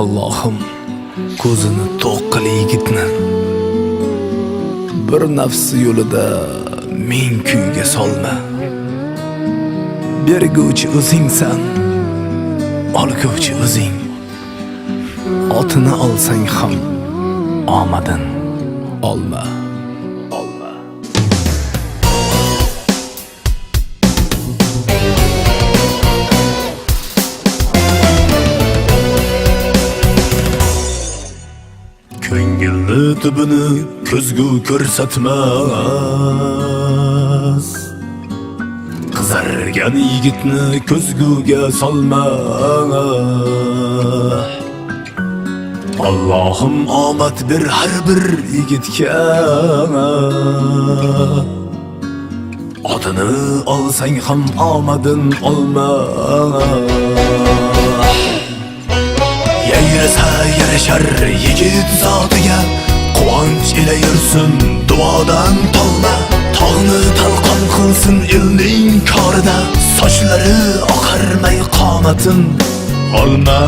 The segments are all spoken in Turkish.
Allohim ko'zini to'q qil yigitni bir nafsi yo'lida men kuyga solma. Berguvchi o'zingsan olguvchi o'zing. Otini olsang ham omadin olma ko'ngilni tubini ko'zgu ko'rsatmas qizargan yigitni ko'zguga solma Allohim omad bir har bir yigitga Otini olsang ham omadin olma yarashar yigit zotiga Quvonch ila yursin duodan tolma Tog'ni talqon qilsin elning korida Sochlari oqarmay qomatin olma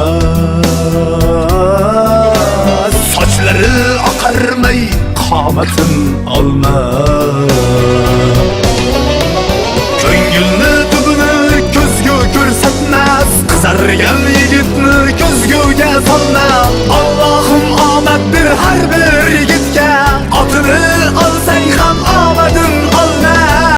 Sochlari oqarmay qomatin olma